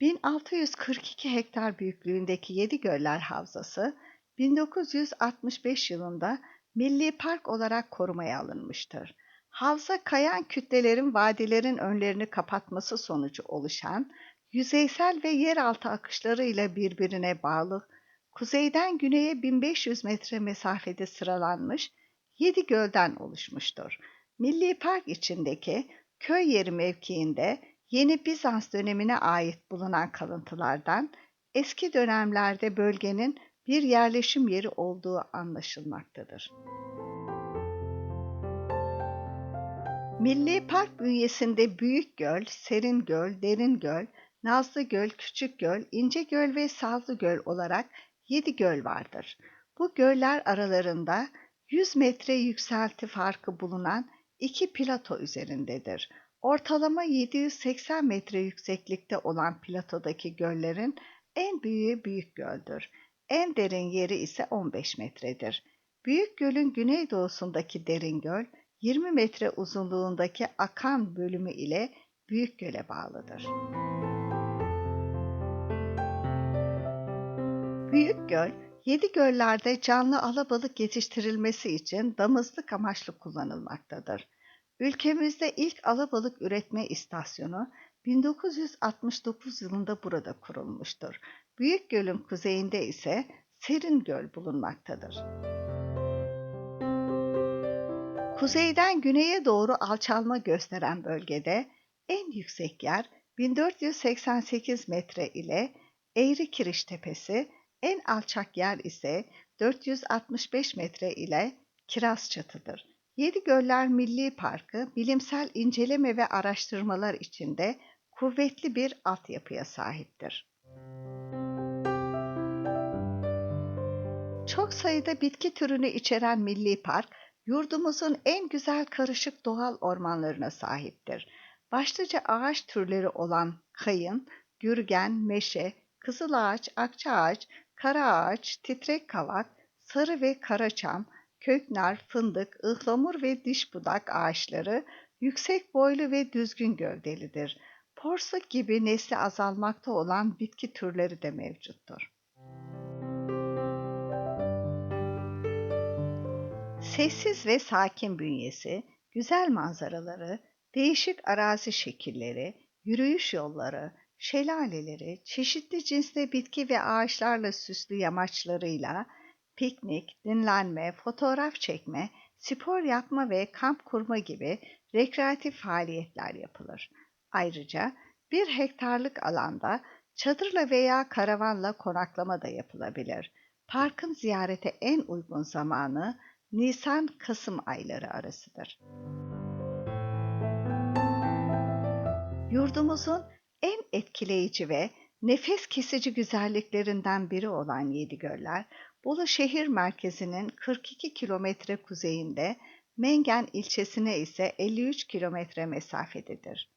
1642 hektar büyüklüğündeki Yedigöller Havzası, 1965 yılında milli park olarak korumaya alınmıştır. Havza kayan kütlelerin vadilerin önlerini kapatması sonucu oluşan yüzeysel ve yeraltı akışlarıyla birbirine bağlı, kuzeyden güneye 1500 metre mesafede sıralanmış 7 gölden oluşmuştur. Milli Park içindeki köy yeri mevkiinde yeni Bizans dönemine ait bulunan kalıntılardan eski dönemlerde bölgenin bir yerleşim yeri olduğu anlaşılmaktadır. Milli Park bünyesinde Büyük Göl, Serin Göl, Derin Göl, Nazlı Göl, Küçük Göl, İnce Göl ve Sazlı Göl olarak 7 göl vardır. Bu göller aralarında 100 metre yükselti farkı bulunan iki plato üzerindedir. Ortalama 780 metre yükseklikte olan platodaki göllerin en büyüğü Büyük Göl'dür. En derin yeri ise 15 metredir. Büyük Göl'ün güneydoğusundaki derin göl, 20 metre uzunluğundaki akan bölümü ile Büyük Göl'e bağlıdır. Büyük Göl, yedi göllerde canlı alabalık yetiştirilmesi için damızlık amaçlı kullanılmaktadır. Ülkemizde ilk alabalık üretme istasyonu 1969 yılında burada kurulmuştur. Büyük Göl'ün kuzeyinde ise Serin Göl bulunmaktadır. Kuzeyden güneye doğru alçalma gösteren bölgede en yüksek yer 1488 metre ile Eğri Kiriş Tepesi, en alçak yer ise 465 metre ile Kiraz Çatı'dır. Yedi Göller Milli Parkı bilimsel inceleme ve araştırmalar içinde kuvvetli bir altyapıya sahiptir. Çok sayıda bitki türünü içeren Milli Park, yurdumuzun en güzel karışık doğal ormanlarına sahiptir. Başlıca ağaç türleri olan kayın, gürgen, meşe, kızılağaç, akçaağaç, kara ağaç, titrek kavak, sarı ve karaçam, köknar, fındık, ıhlamur ve diş budak ağaçları yüksek boylu ve düzgün gövdelidir. Porsuk gibi nesli azalmakta olan bitki türleri de mevcuttur. Sessiz ve sakin bünyesi, güzel manzaraları, değişik arazi şekilleri, yürüyüş yolları, şelaleleri, çeşitli cinsde bitki ve ağaçlarla süslü yamaçlarıyla piknik, dinlenme, fotoğraf çekme, spor yapma ve kamp kurma gibi rekreatif faaliyetler yapılır. Ayrıca bir hektarlık alanda çadırla veya karavanla konaklama da yapılabilir. Parkın ziyarete en uygun zamanı Nisan-Kasım ayları arasıdır. Yurdumuzun en etkileyici ve nefes kesici güzelliklerinden biri olan Yedigöller, Bolu şehir merkezinin 42 kilometre kuzeyinde, Mengen ilçesine ise 53 kilometre mesafededir.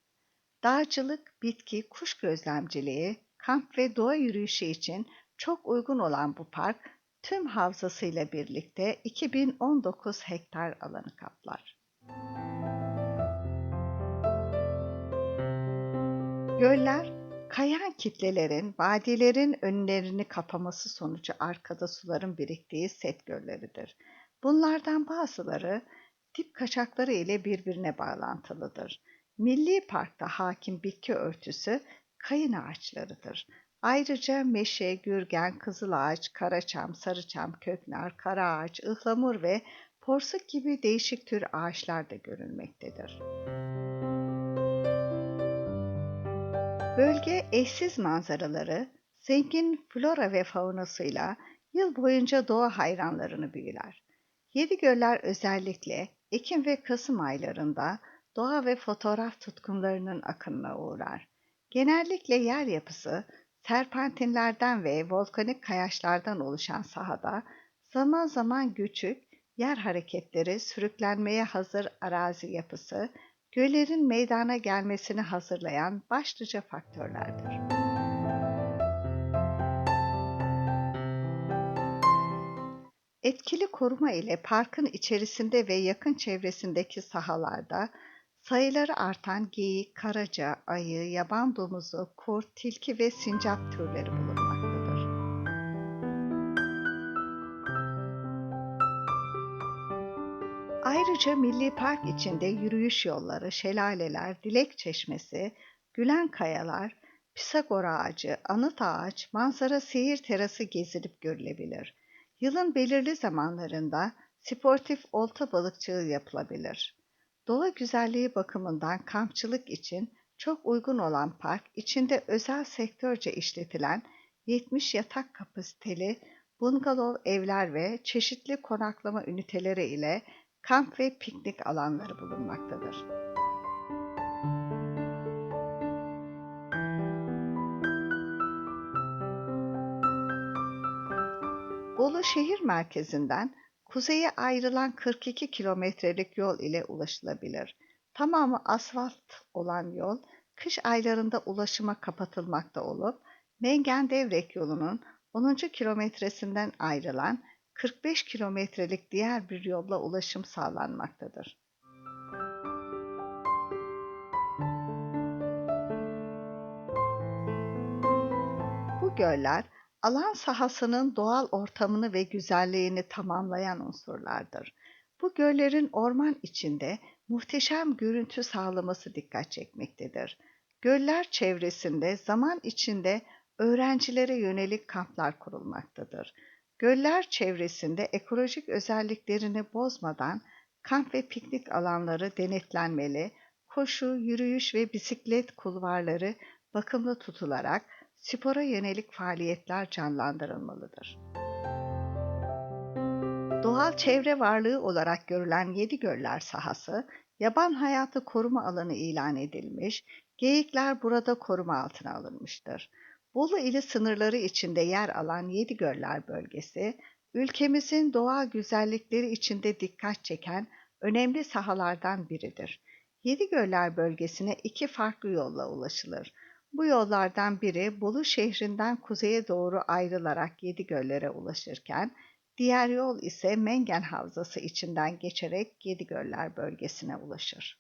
Dağcılık, bitki, kuş gözlemciliği, kamp ve doğa yürüyüşü için çok uygun olan bu park, tüm havzasıyla birlikte 2019 hektar alanı kaplar. Göller, kayan kitlelerin, vadilerin önlerini kapaması sonucu arkada suların biriktiği set gölleridir. Bunlardan bazıları dip kaçakları ile birbirine bağlantılıdır. Milli Park'ta hakim bitki örtüsü kayın ağaçlarıdır. Ayrıca meşe, gürgen, kızılağaç, karaçam, sarıçam, köknar, karaağaç, ıhlamur ve porsuk gibi değişik tür ağaçlar da görülmektedir. Bölge eşsiz manzaraları, zengin flora ve faunasıyla yıl boyunca doğa hayranlarını büyüler. Yedi göller özellikle Ekim ve Kasım aylarında doğa ve fotoğraf tutkunlarının akınına uğrar. Genellikle yer yapısı serpentinlerden ve volkanik kayaçlardan oluşan sahada zaman zaman göçük, yer hareketleri, sürüklenmeye hazır arazi yapısı, göllerin meydana gelmesini hazırlayan başlıca faktörlerdir. Etkili koruma ile parkın içerisinde ve yakın çevresindeki sahalarda sayıları artan geyik, karaca, ayı, yaban domuzu, kurt, tilki ve sincap türleri bulunmaktadır. Ayrıca milli park içinde yürüyüş yolları, şelaleler, dilek çeşmesi, gülen kayalar, Pisagor ağacı, anıt ağaç, manzara seyir terası gezilip görülebilir. Yılın belirli zamanlarında sportif olta balıkçılığı yapılabilir. Doğa güzelliği bakımından kampçılık için çok uygun olan park, içinde özel sektörce işletilen 70 yatak kapasiteli bungalov evler ve çeşitli konaklama üniteleri ile kamp ve piknik alanları bulunmaktadır. Bolu şehir merkezinden kuzeye ayrılan 42 kilometrelik yol ile ulaşılabilir. Tamamı asfalt olan yol, kış aylarında ulaşıma kapatılmakta olup, Mengen-Devrek yolunun 10. kilometresinden ayrılan 45 kilometrelik diğer bir yolla ulaşım sağlanmaktadır. Bu göller, alan sahasının doğal ortamını ve güzelliğini tamamlayan unsurlardır. Bu göllerin orman içinde muhteşem görüntü sağlaması dikkat çekmektedir. Göller çevresinde zaman içinde öğrencilere yönelik kamplar kurulmaktadır. Göller çevresinde ekolojik özelliklerini bozmadan kamp ve piknik alanları denetlenmeli, koşu, yürüyüş ve bisiklet kulvarları bakımlı tutularak spora yönelik faaliyetler canlandırılmalıdır. Doğal çevre varlığı olarak görülen Yedigöller sahası, yaban hayatı koruma alanı ilan edilmiş, geyikler burada koruma altına alınmıştır. Bolu ili sınırları içinde yer alan Yedigöller bölgesi, ülkemizin doğal güzellikleri içinde dikkat çeken önemli sahalardan biridir. Yedigöller bölgesine iki farklı yolla ulaşılır. Bu yollardan biri Bolu şehrinden kuzeye doğru ayrılarak Yedigöller'e ulaşırken, diğer yol ise Mengen Havzası içinden geçerek Yedigöller bölgesine ulaşır.